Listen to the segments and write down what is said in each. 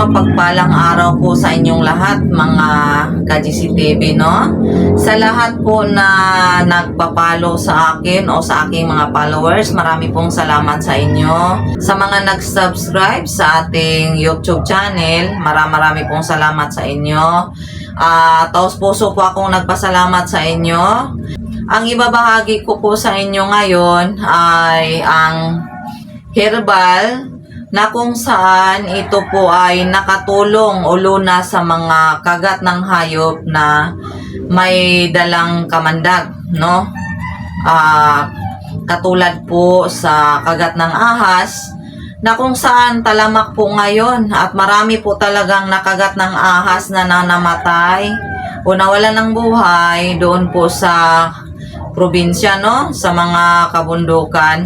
mapagpalang araw po sa inyong lahat mga ka-GCTV, no? Sa lahat po na nagpapalo sa akin o sa aking mga followers, marami pong salamat sa inyo. Sa mga nag-subscribe sa ating YouTube channel, marami marami pong salamat sa inyo. Ah, taos puso po akong nagpasalamat sa inyo. Ang ibabahagi ko po sa inyo ngayon ay ang herbal na kung saan ito po ay nakatulong o luna sa mga kagat ng hayop na may dalang kamandag, no? Ah, katulad po sa kagat ng ahas na kung saan talamak po ngayon at marami po talagang nakagat ng ahas na nanamatay o nawalan ng buhay doon po sa probinsya, no? Sa mga kabundukan.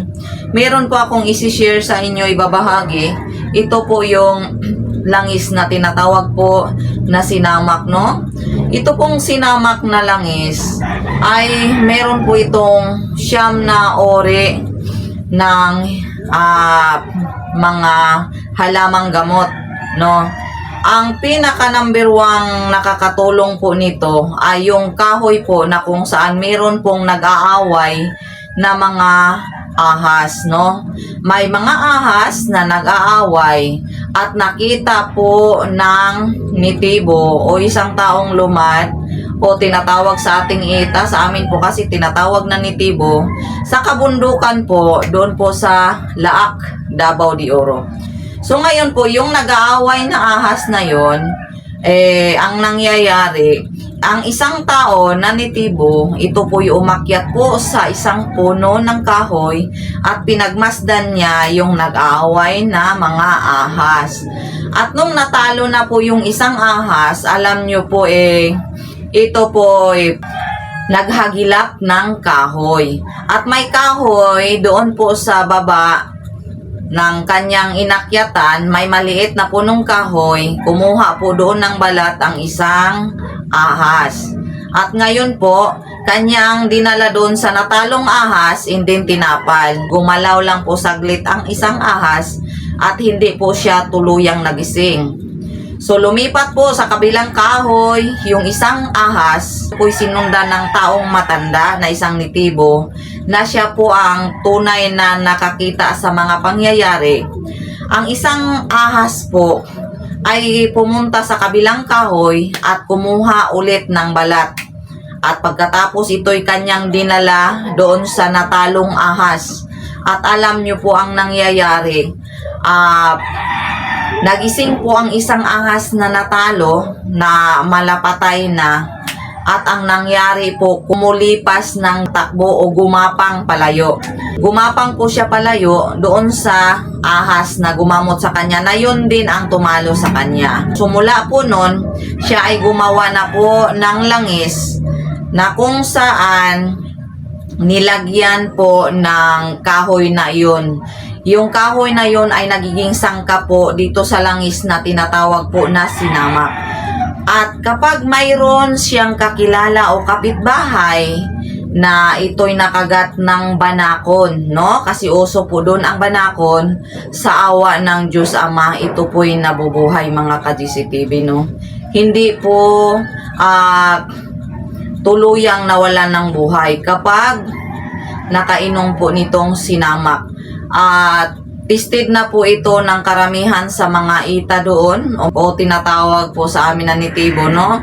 Meron po akong isi-share sa inyo, ibabahagi. Ito po yung langis na tinatawag po na sinamak, no? Ito pong sinamak na langis ay meron po itong siyam na ore ng ah, mga halamang gamot, no? Ang pinaka number one nakakatulong po nito ay yung kahoy po na kung saan meron pong nag-aaway na mga ahas, no? May mga ahas na nag-aaway at nakita po ng nitibo o isang taong lumad o tinatawag sa ating ita, sa amin po kasi tinatawag na nitibo, sa kabundukan po, doon po sa Laak, Davao de Oro. So ngayon po, yung nag-aaway na ahas na yon, eh, ang nangyayari, ang isang tao na nitibo, ito po yung umakyat po sa isang puno ng kahoy at pinagmasdan niya yung nag-aaway na mga ahas. At nung natalo na po yung isang ahas, alam nyo po eh, ito po eh, naghagilap ng kahoy. At may kahoy doon po sa baba ng kanyang inakyatan, may maliit na punong kahoy, kumuha po doon ng balat ang isang ahas. At ngayon po, kanyang dinala doon sa natalong ahas, hindi tinapal. Gumalaw lang po saglit ang isang ahas at hindi po siya tuluyang nagising. So lumipat po sa kabilang kahoy, yung isang ahas, po'y sinundan ng taong matanda na isang nitibo, na siya po ang tunay na nakakita sa mga pangyayari. Ang isang ahas po ay pumunta sa kabilang kahoy at kumuha ulit ng balat. At pagkatapos ito'y kanyang dinala doon sa natalong ahas. At alam niyo po ang nangyayari. Ah, Nagising po ang isang ahas na natalo na malapatay na at ang nangyari po kumulipas ng takbo o gumapang palayo. Gumapang po siya palayo doon sa ahas na gumamot sa kanya na yun din ang tumalo sa kanya. Sumula po nun, siya ay gumawa na po ng langis na kung saan nilagyan po ng kahoy na yun. Yung kahoy na yun ay nagiging sangka po dito sa langis na tinatawag po na sinamak. At kapag mayroon siyang kakilala o kapitbahay na ito'y nakagat ng banakon, no? Kasi uso po doon ang banakon sa awa ng Diyos Ama, ito po'y nabubuhay mga ka-GCTV, no? Hindi po ah tuluyang nawalan ng buhay kapag nakainom po nitong sinamak. At tested na po ito ng karamihan sa mga ita doon o, o tinatawag po sa amin na nitibo, no?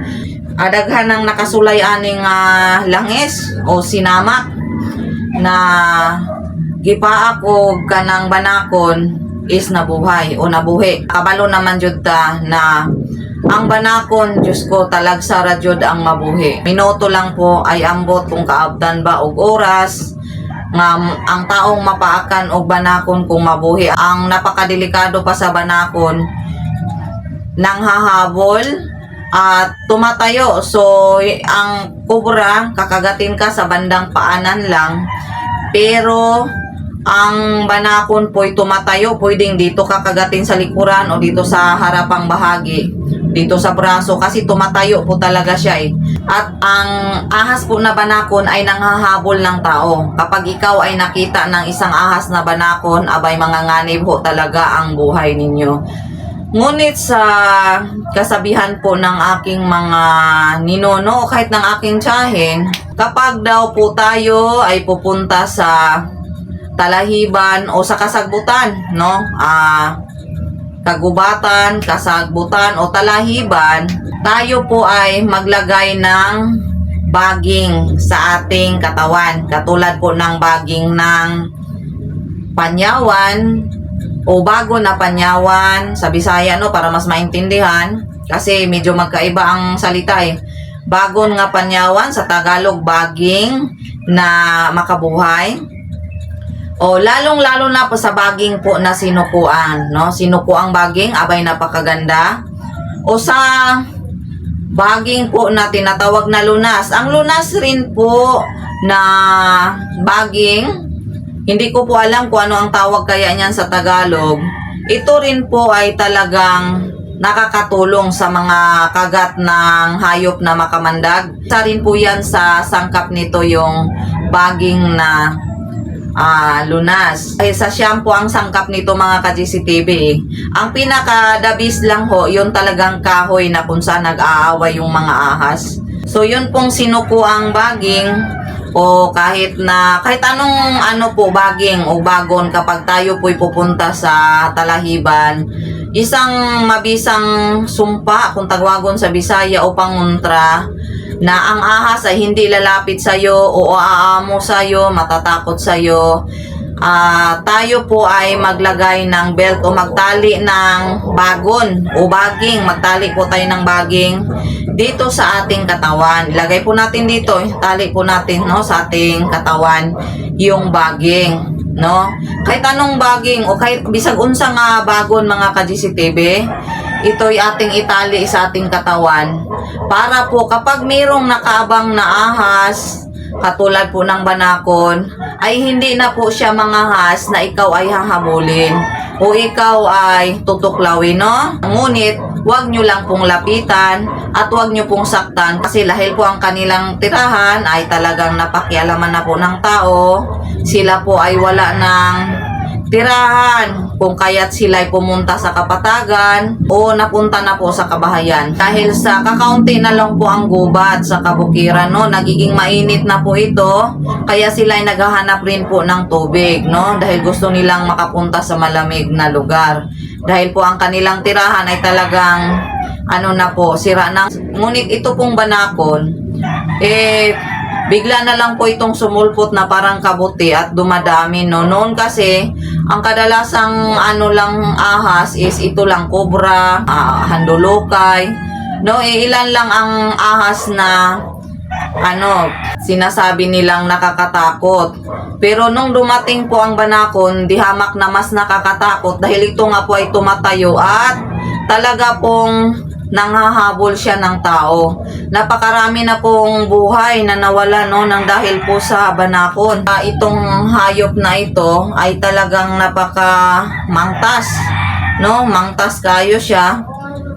Adaghan ng nakasulay aning ah, langis o sinamak na gipaak o kanang banakon is nabuhay o nabuhi. Kabalo naman jud ta na ang banakon, Diyos ko, talagsa ra jud ang mabuhi. Minuto lang po ay ambot kung kaabtan ba og oras nga ang taong mapaakan og banakon kung mabuhi. Ang napakadelikado pa sa banakon nang hahabol at tumatayo. So, ang kubra, kakagatin ka sa bandang paanan lang. Pero, ang banakon po'y tumatayo, pwedeng dito kakagatin sa likuran o dito sa harapang bahagi. Dito sa braso kasi tumatayo po talaga siya eh. At ang ahas po na banakon ay nanghahabol ng tao. Kapag ikaw ay nakita ng isang ahas na banakon, abay mga nganib ho talaga ang buhay ninyo. Ngunit sa kasabihan po ng aking mga ninono kahit ng aking tiyahin, kapag daw po tayo ay pupunta sa talahiban o sa kasagbutan, no? Ah, kagubatan, kasagbutan o talahiban, tayo po ay maglagay ng baging sa ating katawan. Katulad po ng baging ng panyawan o bago na panyawan sa Bisaya no para mas maintindihan kasi medyo magkaiba ang salita eh. Bago nga panyawan sa Tagalog baging na makabuhay. O lalong-lalo na po sa baging po na sinukuan, no? Sinukuang baging, abay napakaganda. O sa baging po na tinatawag na lunas. Ang lunas rin po na baging, hindi ko po alam kung ano ang tawag kaya niyan sa Tagalog. Ito rin po ay talagang nakakatulong sa mga kagat ng hayop na makamandag. Isa rin po yan sa sangkap nito yung baging na ah, lunas. Ay, sa shampoo ang sangkap nito mga ka-GCTV. eh. Ang pinaka-dabis lang ho, yun talagang kahoy na kung saan nag-aaway yung mga ahas. So, yun pong sinuko ang baging o kahit na kahit anong ano po baging o bagon kapag tayo po'y pupunta sa talahiban isang mabisang sumpa kung tagwagon sa Bisaya o panguntra na ang ahas ay hindi lalapit sa iyo o aamo sa iyo, matatakot sa iyo. Ah, tayo po ay maglagay ng belt o magtali ng bagon o baging. Magtali po tayo ng baging dito sa ating katawan. Ilagay po natin dito, tali po natin no sa ating katawan yung baging no? Kahit anong baging o kahit bisag unsa nga bagon mga ka-GCTV, ito'y ating itali sa ating katawan para po kapag mayroong nakaabang na ahas, katulad po ng banakon, ay hindi na po siya mga has na ikaw ay hahabulin o ikaw ay tutuklawin, no? Ngunit, huwag nyo lang pong lapitan at huwag nyo pong saktan kasi dahil po ang kanilang tirahan ay talagang napakialaman na po ng tao, sila po ay wala ng tirahan kung kaya't sila ay pumunta sa kapatagan o napunta na po sa kabahayan. Dahil sa kakaunti na lang po ang gubat sa kabukiran, no? Nagiging mainit na po ito, kaya sila ay naghahanap rin po ng tubig, no? Dahil gusto nilang makapunta sa malamig na lugar. Dahil po ang kanilang tirahan ay talagang ano na po, sira na. Ngunit ito pong banakon, eh, bigla na lang po itong sumulpot na parang kabuti at dumadami no. Noon kasi, ang kadalasang ano lang ahas is ito lang kobra, ah, handulukay. No, eh, ilan lang ang ahas na ano, sinasabi nilang nakakatakot. Pero nung dumating po ang banakon, di hamak na mas nakakatakot dahil ito nga po ay tumatayo at talaga pong nanghahabol siya ng tao. Napakarami na pong buhay na nawala no nang dahil po sa banakon. Ah, itong hayop na ito ay talagang napaka mangtas. No, mangtas kayo siya.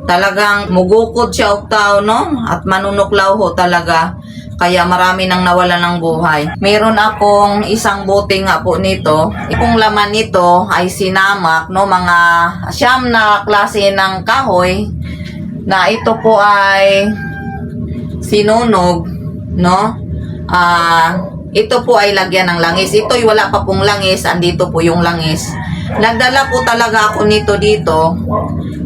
Talagang mugukod siya og tao no at manunuklaw ho talaga. Kaya marami nang nawala ng buhay. Meron akong isang bote nga po nito. Itong laman nito ay sinamak, no, mga siyam na klase ng kahoy na ito po ay sinunog, no? Ah, ito po ay lagyan ng langis. Ito'y wala pa pong langis, andito po yung langis. Nagdala po talaga ako nito dito.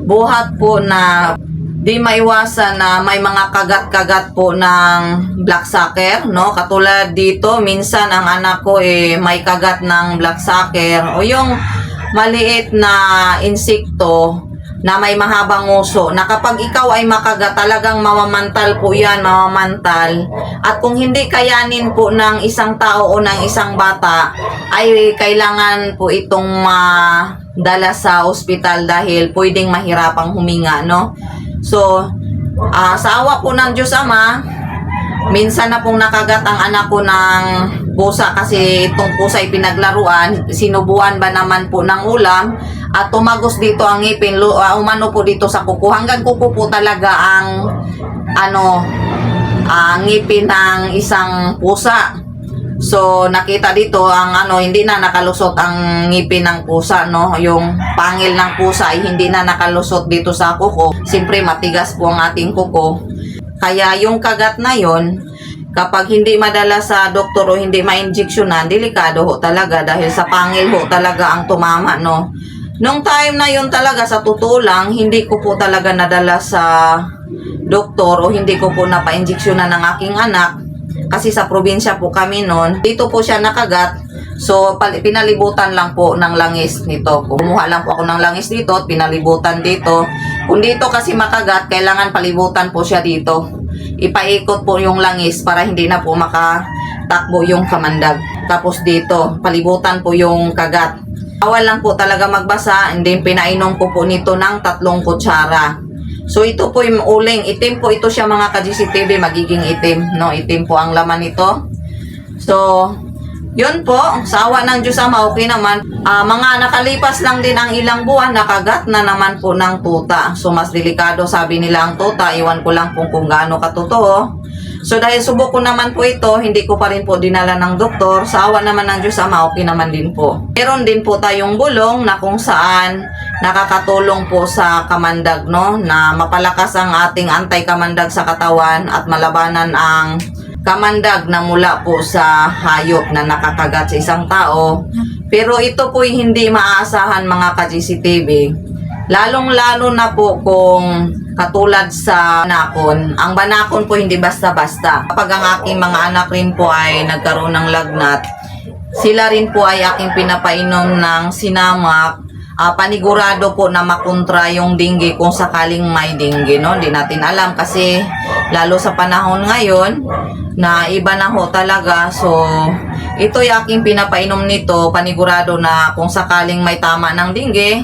Buhat po na di maiwasan na may mga kagat-kagat po ng black sucker, no? Katulad dito, minsan ang anak ko eh may kagat ng black sucker o yung maliit na insekto na may mahabang nguso na kapag ikaw ay makagat talagang mamamantal po yan, mamamantal. At kung hindi kayanin po ng isang tao o ng isang bata, ay kailangan po itong madala sa ospital dahil pwedeng mahirapang huminga, no? So, ah, sa awa po ng Diyos Ama, minsan na pong nakagat ang anak ko ng pusa kasi itong pusa ay pinaglaruan, sinubuan ba naman po ng ulam at tumagos dito ang ngipin, ah, umano po dito sa kuko. Hanggang kuko po talaga ang ano, ang ngipin ng isang pusa. So, nakita dito ang ano, hindi na nakalusot ang ngipin ng pusa, no? Yung pangil ng pusa ay hindi na nakalusot dito sa kuko. Siyempre, matigas po ang ating kuko. Kaya yung kagat na yon kapag hindi madala sa doktor o hindi ma-injeksyonan, delikado ho talaga dahil sa pangil ho talaga ang tumama, no? Nung time na yon talaga, sa totoo lang, hindi ko po talaga nadala sa doktor o hindi ko po napa-injeksyonan ng aking anak kasi sa probinsya po kami noon. Dito po siya nakagat. So, pinalibutan lang po ng langis nito. Kumuha lang po ako ng langis dito at pinalibutan dito. Kung dito kasi makagat, kailangan palibutan po siya dito. Ipaikot po yung langis para hindi na po makatakbo yung kamandag. Tapos dito, palibutan po yung kagat. Awal lang po talaga magbasa and then pinainom ko po nito ng tatlong kutsara. So ito po yung uling, itim po ito siya mga ka-GCTV, magiging itim, no? Itim po ang laman nito. So, yun po, sa awa ng Diyos Ama, okay naman. Ah, mga nakalipas lang din ang ilang buwan, nakagat na naman po ng tuta. So, mas delikado sabi nila ang tuta. Iwan ko lang po kung gaano katotoo. So, dahil subok ko naman po ito, hindi ko pa rin po dinala ng doktor. Sa awa naman ng Diyos Ama, okay naman din po. Meron din po tayong bulong na kung saan nakakatulong po sa kamandag, no? Na mapalakas ang ating anti-kamandag sa katawan at malabanan ang kamandag na mula po sa hayop na nakakagat sa isang tao. Pero ito po hindi maaasahan mga ka-GCTV. Lalong-lalo na po kung katulad sa banakon. Ang banakon po hindi basta-basta. Kapag ang aking mga anak rin po ay nagkaroon ng lagnat, sila rin po ay aking pinapainom ng sinamak. Ah, panigurado po na makontra yung dinggi kung sakaling may dinggi, no? Hindi natin alam kasi lalo sa panahon ngayon na iba na ho talaga. So, ito yung aking pinapainom nito, panigurado na kung sakaling may tama ng dinggi,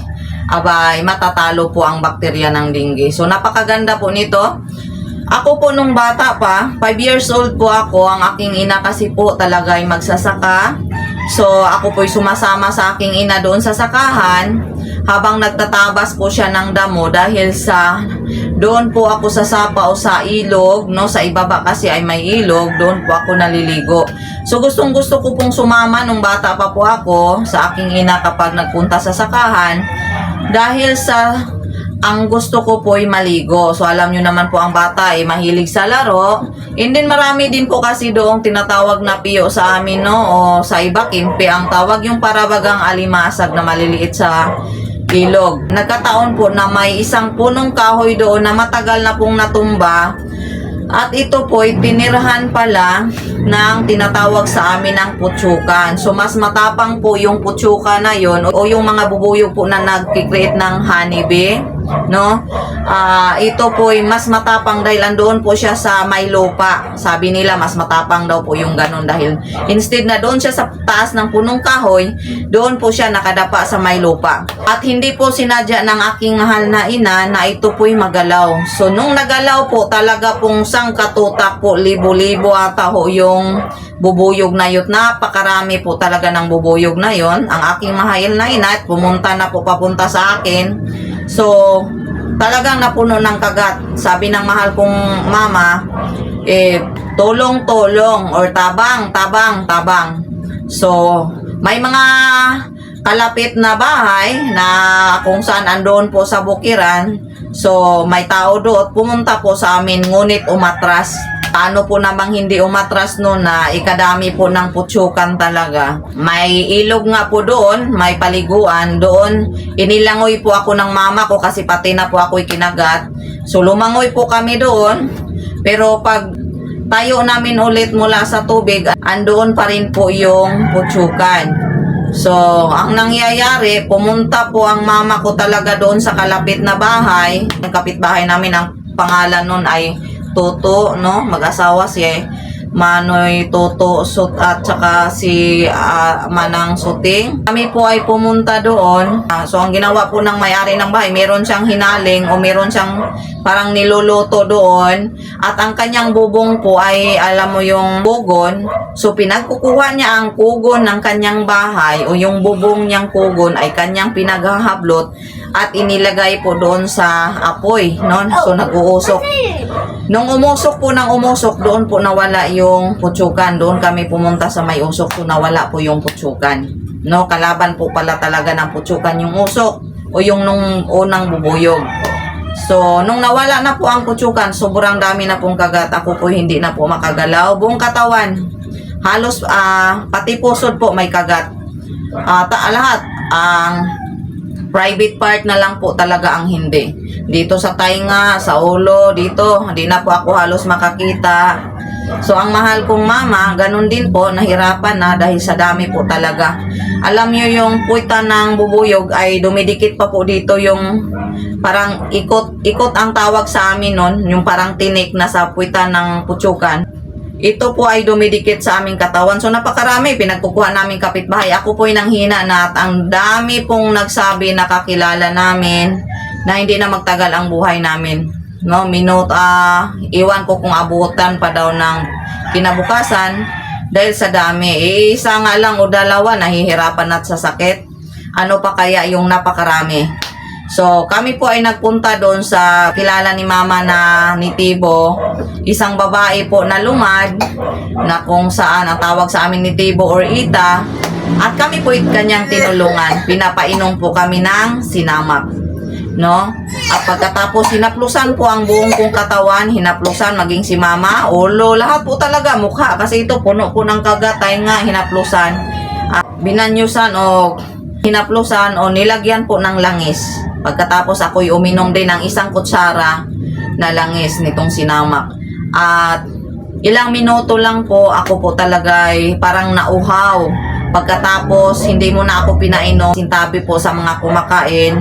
abay matatalo po ang bakterya ng dinggi. So, napakaganda po nito. Ako po nung bata pa, 5 years old po ako, ang aking ina kasi po talaga ay magsasaka. So, ako po'y sumasama sa aking ina doon sa sakahan habang nagtatabas po siya ng damo dahil sa doon po ako sa sapa o sa ilog, no, sa ibaba kasi ay may ilog, doon po ako naliligo. So, gustong gusto ko pong sumama nung bata pa po ako sa aking ina kapag nagpunta sa sakahan dahil sa ang gusto ko po ay maligo. So alam nyo naman po ang bata ay mahilig sa laro. And then marami din po kasi doong tinatawag na piyo sa amin no o sa iba kimpi ang tawag yung parabagang alimasag na maliliit sa ilog. Nagkataon po na may isang punong kahoy doon na matagal na pong natumba at ito po ay tinirahan pala ng tinatawag sa amin ng putsukan. So mas matapang po yung putsuka na yon o yung mga bubuyog po na nagkikreate ng honeybee. No? Ah, ito po ay mas matapang dahil andoon po siya sa may lupa. Sabi nila mas matapang daw po yung ganun dahil instead na doon siya sa taas ng punong kahoy, doon po siya nakadapa sa may lupa. At hindi po sinadya ng aking mahal na ina na ito po'y magalaw. So nung nagalaw po talaga pong sangkatutak po libo-libo ata ho yung bubuyog na yun. Napakarami po talaga ng bubuyog na yon. Ang aking mahal na ina at pumunta na po papunta sa akin. So, talagang napuno ng kagat. Sabi ng mahal kong mama, eh, tulong-tulong or tabang, tabang, tabang. So, may mga kalapit na bahay na kung saan andoon po sa bukiran. So, may tao doon. Pumunta po sa amin, ngunit umatras. Paano po namang hindi umatras noon na ikadami po ng putsukan talaga. May ilog nga po doon, may paliguan doon. Inilangoy po ako ng mama ko kasi pati na po ako'y kinagat. So lumangoy po kami doon. Pero pag tayo namin ulit mula sa tubig, andoon pa rin po yung putsukan. So, ang nangyayari, pumunta po ang mama ko talaga doon sa kalapit na bahay. Ang kapitbahay namin, ang pangalan nun ay Toto, no? Mag-asawa si Manoy Toto Sut at saka si ah, Manang Suting. Kami po ay pumunta doon. Ah, so, ang ginawa po ng may-ari ng bahay, meron siyang hinaling o meron siyang parang niluluto doon. At ang kanyang bubong po ay, alam mo yung bugon. So, pinagkukuha niya ang kugon ng kanyang bahay o yung bubong niyang kugon ay kanyang pinaghahablot at inilagay po doon sa apoy, no? So nag-uusok. Nung umusok po ng umusok, doon po nawala yung putsukan. Doon kami pumunta sa may usok, so nawala po yung putsukan. No, kalaban po pala talaga ng putsukan yung usok o yung nung unang bubuyog. So, nung nawala na po ang putsukan, sobrang dami na pong kagat. Ako po hindi na po makagalaw. Buong katawan, halos ah, pati pusod po may kagat. Ah, ta- lahat, ang private part na lang po talaga ang hindi. Dito sa tainga, sa ulo, dito, hindi na po ako halos makakita. So, ang mahal kong mama, ganun din po, nahirapan na dahil sa dami po talaga. Alam nyo yung puwita ng bubuyog ay dumidikit pa po dito yung parang ikot, ikot ang tawag sa amin nun, yung parang tinik na sa puwita ng putsukan. Ito po ay dumidikit sa aming katawan. So napakarami, pinagkukuha namin kapitbahay. Ako po ay nanghina na at ang dami pong nagsabi na kakilala namin na hindi na magtagal ang buhay namin. No, minute, ah, iwan ko kung abutan pa daw ng kinabukasan dahil sa dami. Eh, isa nga lang o dalawa, nahihirapan at sa sakit. Ano pa kaya yung napakarami? So, kami po ay nagpunta doon sa kilala ni mama na ni Tibo, isang babae po na lumad, na kung saan ang tawag sa amin ni Tibo or Ita, at kami po ay kanyang tinulungan. Pinapainom po kami ng sinamak. No? At pagkatapos hinaplusan po ang buong kong katawan, hinaplusan maging si mama, ulo, lahat po talaga mukha kasi ito puno po ng kagat, nga hinaplusan. At binanyusan o hinaplusan o nilagyan po ng langis. Pagkatapos ako'y uminom din ng isang kutsara na langis nitong sinamak. At ilang minuto lang po ako po talaga ay parang nauhaw. Pagkatapos hindi mo na ako pinainom, sintabi po sa mga kumakain.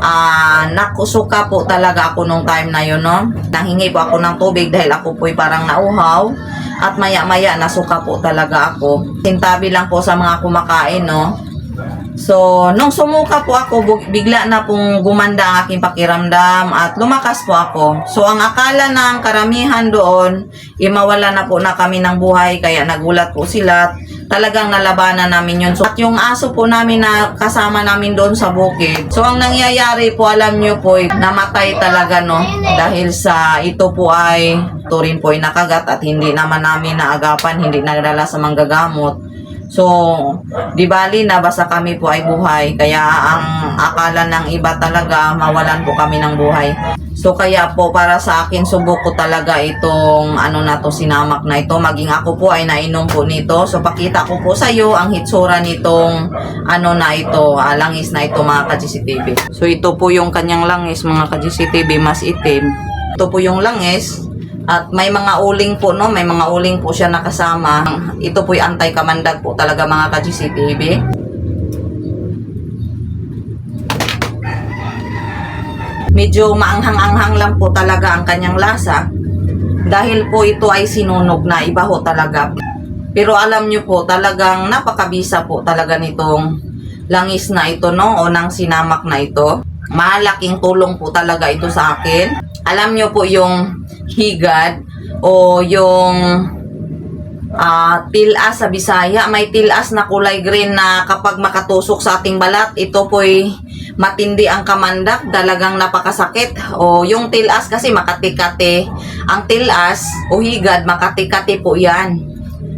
Ah, nakusuka po talaga ako nung time na yun, no? Nanghingi po ako ng tubig dahil ako po'y parang nauhaw. At maya-maya nasuka po talaga ako. Sintabi lang po sa mga kumakain, no? So, nung sumuka po ako, bigla na pong gumanda ang aking pakiramdam at lumakas po ako. So, ang akala ng karamihan doon, imawala na po na kami ng buhay, kaya nagulat po sila. Talagang nalabanan namin yun. So, at yung aso po namin na kasama namin doon sa bukid. So, ang nangyayari po, alam nyo po, eh, namatay talaga, no? Dahil sa ito po ay, ito rin po ay nakagat at hindi naman namin naagapan, hindi nagdala sa manggagamot. So, di bali na basta kami po ay buhay. Kaya ang akala ng iba talaga, mawalan po kami ng buhay. So, kaya po para sa akin, subok ko talaga itong ano na to, sinamak na ito. Maging ako po ay nainom po nito. So, pakita ko po sa iyo ang hitsura nitong ano na ito, ah, langis na ito mga ka-GCTV. So, ito po yung kanyang langis mga ka-GCTV, mas itim. Ito po yung langis. At may mga uling po, no? May mga uling po siya nakasama. Ito po'y anti-kamandag po talaga mga ka-GCTV. Medyo maanghang-anghang lang po talaga ang kanyang lasa. Dahil po ito ay sinunog na, iba ho talaga. Pero alam nyo po, talagang napakabisa po talaga nitong langis na ito, no? O ng sinamak na ito. Malaking tulong po talaga ito sa akin. Alam nyo po yung higad o yung ah tilas sa Bisaya. May tilas na kulay green na kapag makatusok sa ating balat, ito po'y matindi ang kamandak, talagang napakasakit. O yung tilas kasi makatikati. Ang tilas o higad, makatikati po yan.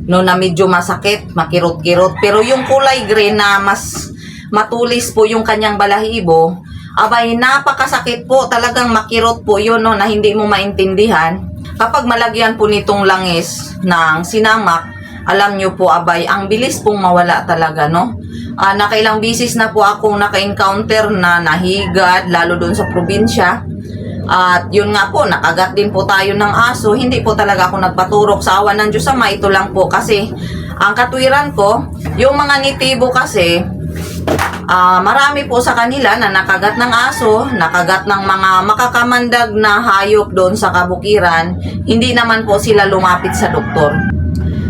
No na medyo masakit, makirot-kirot. Pero yung kulay green na mas matulis po yung kanyang balahibo, abay napakasakit po, talagang makirot po yun no, na hindi mo maintindihan. Kapag malagyan po nitong langis ng sinamak, alam nyo po abay, ang bilis pong mawala talaga no. Ah, nakailang bisis na po akong naka-encounter na nahigad, lalo doon sa probinsya. At yun nga po, nakagat din po tayo ng aso. Hindi po talaga ako nagpaturok sa awan ng Diyos Ama. Ito lang po kasi ang katwiran ko, yung mga nitibo kasi, Ah, marami po sa kanila na nakagat ng aso, nakagat ng mga makakamandag na hayop doon sa kabukiran, hindi naman po sila lumapit sa doktor.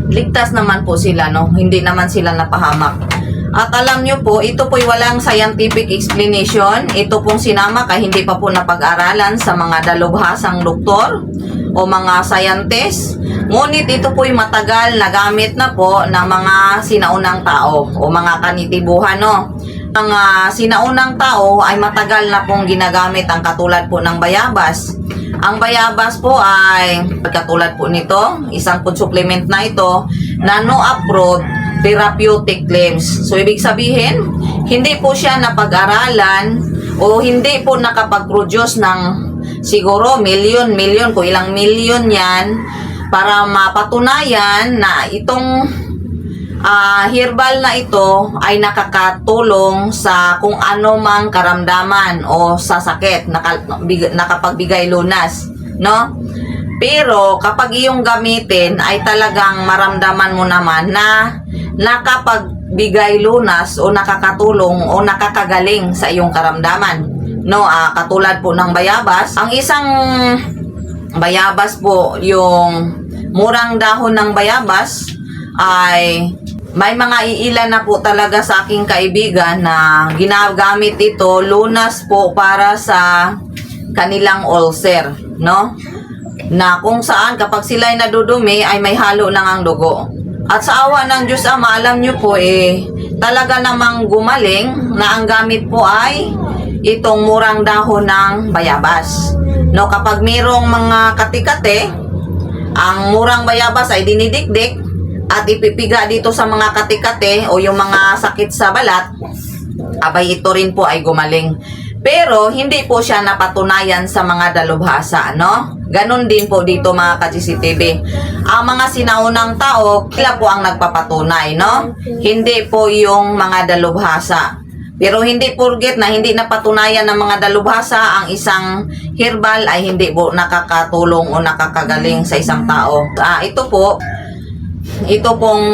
Ligtas naman po sila, no? Hindi naman sila napahamak. At alam nyo po, ito po'y walang scientific explanation. Ito pong sinama kay hindi pa po napag-aralan sa mga dalubhasang doktor o mga scientist. Ngunit ito po'y matagal na gamit na po ng mga sinaunang tao o mga kanitibuhan, no? Mga sinaunang tao ay matagal na pong ginagamit ang katulad po ng bayabas. Ang bayabas po ay katulad po nito, isang food supplement na ito na no approved therapeutic claims. So ibig sabihin, hindi po siya napag-aralan o hindi po nakapag-produce ng siguro milyon, milyon, kung ilang milyon yan para mapatunayan na itong ah herbal na ito ay nakakatulong sa kung ano mang karamdaman o sa sakit naka, big- nakapagbigay lunas no? Pero kapag iyong gamitin ay talagang maramdaman mo naman na nakapagbigay lunas o nakakatulong o nakakagaling sa iyong karamdaman no? Ah, katulad po ng bayabas. Ang isang bayabas po yung murang dahon ng bayabas ay may mga iilan na po talaga sa aking kaibigan na ginagamit ito lunas po para sa kanilang ulcer, no? Na kung saan kapag sila ay nadudumi ay may halo lang ang dugo. At sa awa ng Diyos Ama, alam nyo po eh, talaga namang gumaling na ang gamit po ay itong murang dahon ng bayabas. No, kapag mayroong mga katikate, ang murang bayabas ay dinidikdik at ipipiga dito sa mga katikate o yung mga sakit sa balat, abay ito rin po ay gumaling. Pero hindi po siya napatunayan sa mga dalubhasa, no? Ganon din po dito mga ka-GCTV. Ang mga sinaunang tao, sila po ang nagpapatunay, no? Hindi po yung mga dalubhasa. Pero hindi porget na hindi napatunayan ng mga dalubhasa ang isang herbal ay hindi po nakakatulong o nakakagaling sa isang tao. Ah, ito po, ito pong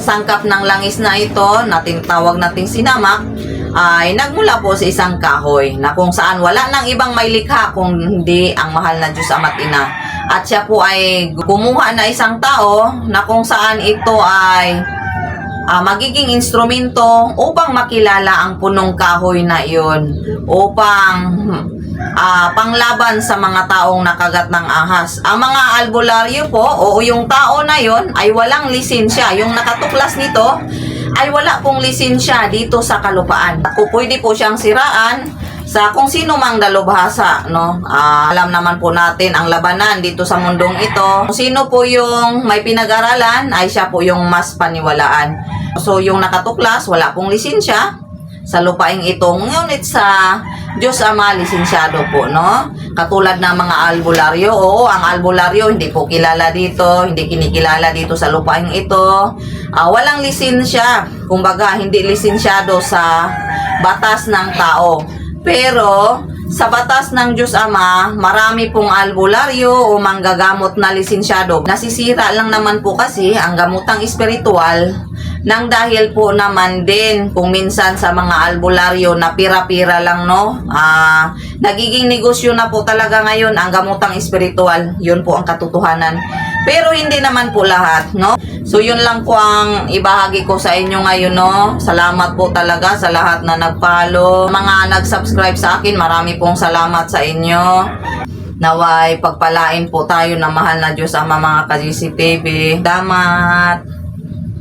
sangkap ng langis na ito, natin tawag nating sinamak, ay nagmula po sa isang kahoy na kung saan wala nang ibang may likha kung hindi ang mahal na Diyos Ama't Ina. At siya po ay kumuha na isang tao na kung saan ito ay ah, magiging instrumento upang makilala ang punong kahoy na iyon upang ah, panglaban sa mga taong nakagat ng ahas. Ang mga albularyo po o yung tao na yon ay walang lisensya. Yung nakatuklas nito ay wala pong lisensya dito sa kalupaan. Kung pwede po siyang siraan sa kung sino mang dalubhasa, no? Ah, alam naman po natin ang labanan dito sa mundong ito. Kung sino po yung may pinag-aralan, ay siya po yung mas paniwalaan. So, yung nakatuklas, wala pong lisensya sa lupaing ito. Ngunit sa Diyos Ama, lisensyado po, no? Katulad ng mga albularyo. Oo, ang albularyo hindi po kilala dito, hindi kinikilala dito sa lupaing ito. Ah, walang lisensya. Kumbaga, hindi lisensyado sa batas ng tao. Pero, sa batas ng Diyos Ama, marami pong albularyo o manggagamot na lisensyado. Nasisira lang naman po kasi ang gamutang espiritual nang dahil po naman din kung minsan sa mga albularyo na pira-pira lang no? Ah nagiging negosyo na po talaga ngayon ang gamutang espiritual. Yun po ang katotohanan. Pero hindi naman po lahat no? So yun lang po ang ibahagi ko sa inyo ngayon no? Salamat po talaga sa lahat na nagpalo mga nag-subscribe sa akin marami pong salamat sa inyo. Naway, pagpalain po tayo na mahal na Diyos ama mga ka-GCTV. Damat!